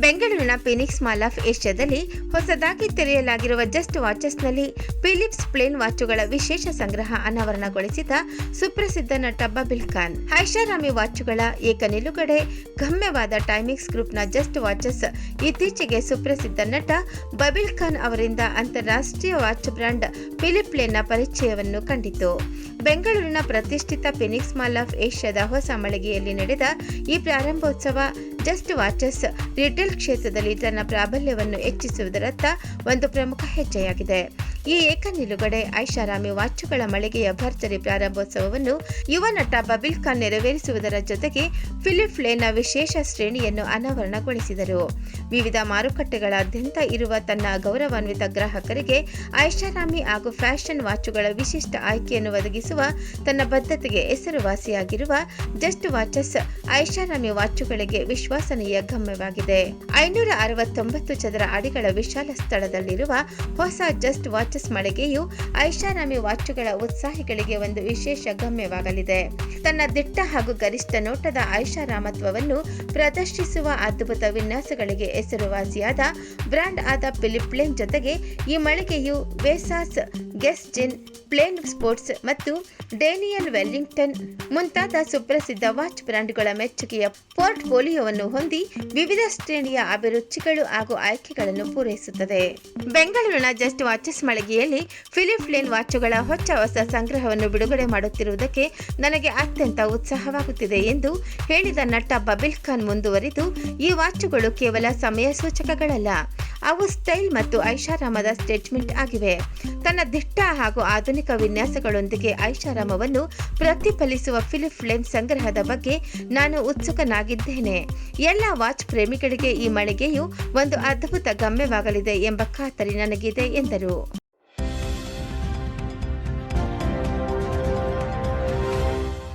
ಬೆಂಗಳೂರಿನ Phoenix mall of ಏಷ್ಯಾದಲ್ಲಿ ಹೊಸದಾಗಿ ತೆರೆಯಲಾಗಿರುವ ಜಸ್ಟ್ ವಾಚಸ್ನಲ್ಲಿ ಫಿಲಿಪ್ಸ್ ಪ್ಲೇನ್ ವಾಚುಗಳ ವಿಶೇಷ ಸಂಗ್ರಹ ಅನಾವರಣಗೊಳಿಸಿದ ಸುಪ್ರಸಿದ್ಧ ನಟ ಬಬಿಲ್ ಖಾನ್. ಐಷಾರಾಮಿ ವಾಚುಗಳ ಏಕ ನಿಲುಗಡೆ ಗಮ್ಯವಾದ ಟೈಮಿಂಗ್ಸ್ ಗ್ರೂಪ್ನ ಜಸ್ಟ್ ವಾಚಸ್ ಇತ್ತೀಚೆಗೆ ಸುಪ್ರಸಿದ್ಧ ನಟ ಬಬಿಲ್ ಖಾನ್ ಅವರಿಂದ ಅಂತಾರಾಷ್ಟ್ರೀಯ ವಾಚ್ ಬ್ರ್ಯಾಂಡ್ ಫಿಲಿಪ್ ಪ್ಲೇನ್ನ ಪರಿಚಯವನ್ನು ಕಂಡಿತು. ಬೆಂಗಳೂರಿನ ಪ್ರತಿಷ್ಠಿತ ಫಿನಿಕ್ಸ್ ಮಾಲ್ ಆಫ್ ಏಷ್ಯಾದ ಹೊಸ ಮಳಿಗೆಯಲ್ಲಿ ನಡೆದ ಈ ಪ್ರಾರಂಭೋತ್ಸವ ಜಸ್ಟ್ ವಾಚಸ್ ರಿಟೇಲ್ ಕ್ಷೇತ್ರದಲ್ಲಿ ತನ್ನ ಪ್ರಾಬಲ್ಯವನ್ನು ಹೆಚ್ಚಿಸುವುದರತ್ತ ಒಂದು ಪ್ರಮುಖ ಹೆಜ್ಜೆಯಾಗಿದೆ. ಈ ಏಕ ನಿಲುಗಡೆ ಐಷಾರಾಮಿ ವಾಚುಗಳ ಮಳಿಗೆಯ ಭರ್ಜರಿ ಪ್ರಾರಂಭೋತ್ಸವವನ್ನು ಯುವ ನಟ ಬಬಿಲ್ ಖಾನ್ ನೆರವೇರಿಸುವುದರ ಜೊತೆಗೆ ಫಿಲಿಪ್ ಲೇನ ವಿಶೇಷ ಶ್ರೇಣಿಯನ್ನು ಅನಾವರಣಗೊಳಿಸಿದರು. ವಿವಿಧ ಮಾರುಕಟ್ಟೆಗಳಾದ್ಯಂತ ಇರುವ ತನ್ನ ಗೌರವಾನ್ವಿತ ಗ್ರಾಹಕರಿಗೆ ಐಷಾರಾಮಿ ಹಾಗೂ ಫ್ಯಾಷನ್ ವಾಚುಗಳ ವಿಶಿಷ್ಟ ಆಯ್ಕೆಯನ್ನು ಒದಗಿಸುವ ತನ್ನ ಬದ್ಧತೆಗೆ ಹೆಸರುವಾಸಿಯಾಗಿರುವ ಜಸ್ಟ್ ವಾಚಸ್ ಐಷಾರಾಮಿ ವಾಚುಗಳಿಗೆ ವಿಶ್ವಾಸನೀಯ ಗಮ್ಯವಾಗಿದೆ. ಐನೂರ ಅರವತ್ತೊಂಬತ್ತು ಚದರ ಅಡಿಗಳ ವಿಶಾಲ ಸ್ಥಳದಲ್ಲಿರುವ ಹೊಸ ಜಸ್ಟ್ ವಾಚಸ್ ಮಳಿಗೆಯು ಐಷಾರಾಮಿ ವಾಚುಗಳ ಉತ್ಸಾಹಿಗಳಿಗೆ ಒಂದು ವಿಶೇಷ ಗಮ್ಯವಾಗಲಿದೆ. ತನ್ನ ದಿಟ್ಟ ಹಾಗೂ ಗರಿಷ್ಠ ನೋಟದ ಐಷಾರಾಮತ್ವವನ್ನು ಪ್ರದರ್ಶಿಸುವ ಅದ್ಭುತ ವಿನ್ಯಾಸಗಳಿಗೆ ಹೆಸರುವಾಸಿಯಾದ ಬ್ರ್ಯಾಂಡ್ ಆದ ಫಿಲಿಪ್ ಪ್ಲೇನ್ ಜೊತೆಗೆ ಈ ಮಳಿಗೆಯು ವೇಸಾಸ್ ಗೆಸ್ ಜಿನ್ ಪ್ಲೇನ್ ಸ್ಪೋರ್ಟ್ಸ್ ಮತ್ತು ಡೇನಿಯಲ್ ವೆಲ್ಲಿಂಗ್ಟನ್ ಮುಂತಾದ ಸುಪ್ರಸಿದ್ಧ ವಾಚ್ ಬ್ರ್ಯಾಂಡ್ಗಳ ಮೆಚ್ಚುಗೆಯ ಪೋರ್ಟ್ಫೋಲಿಯೋವನ್ನು ಹೊಂದಿ ವಿವಿಧ ಶ್ರೇಣಿಯ ಅಭಿರುಚಿಗಳು ಹಾಗೂ ಆಯ್ಕೆಗಳನ್ನು ಪೂರೈಸುತ್ತದೆ. ಬೆಂಗಳೂರಿನ ಜಸ್ಟ್ ವಾಚಸ್ ಮಳಿಗೆಯಲ್ಲಿ ಫಿಲಿಪ್ ಲೇನ್ ವಾಚುಗಳ ಹೊಚ್ಚ ಹೊಸ ಸಂಗ್ರಹವನ್ನು ಬಿಡುಗಡೆ ಮಾಡುತ್ತಿರುವುದಕ್ಕೆ ನನಗೆ ಅತ್ಯಂತ ಉತ್ಸಾಹವಾಗುತ್ತಿದೆ ಎಂದು ಹೇಳಿದ ನಟ ಬಬಿಲ್ ಖಾನ್ ಮುಂದುವರಿದು ಈ ವಾಚುಗಳು ಕೇವಲ ಸಮಯ ಸೂಚಕಗಳಲ್ಲ. ಅವು ಸ್ಟೈಲ್ ಮತ್ತು ಐಷಾರಾಮದ ಸ್ಟೇಟ್ಮೆಂಟ್ ಆಗಿವೆ. ತನ್ನ ದಿಟ್ಟ ಹಾಗೂ ಆಧುನಿಕ ವಿನ್ಯಾಸಗಳೊಂದಿಗೆ ಐಷಾರಾಮವನ್ನು ಪ್ರತಿಫಲಿಸುವ ಫಿಲಿಪ್ ಲೆನ್ಸ್ ಸಂಗ್ರಹದ ಬಗ್ಗೆ ನಾನು ಉತ್ಸುಕನಾಗಿದ್ದೇನೆ. ಎಲ್ಲ ವಾಚ್ ಪ್ರೇಮಿಗಳಿಗೆ ಈ ಮಳಿಗೆಯು ಒಂದು ಅದ್ಭುತ ಗಮ್ಯವಾಗಲಿದೆ ಎಂಬ ಖಾತರಿ ನನಗಿದೆ, ಎಂದರು.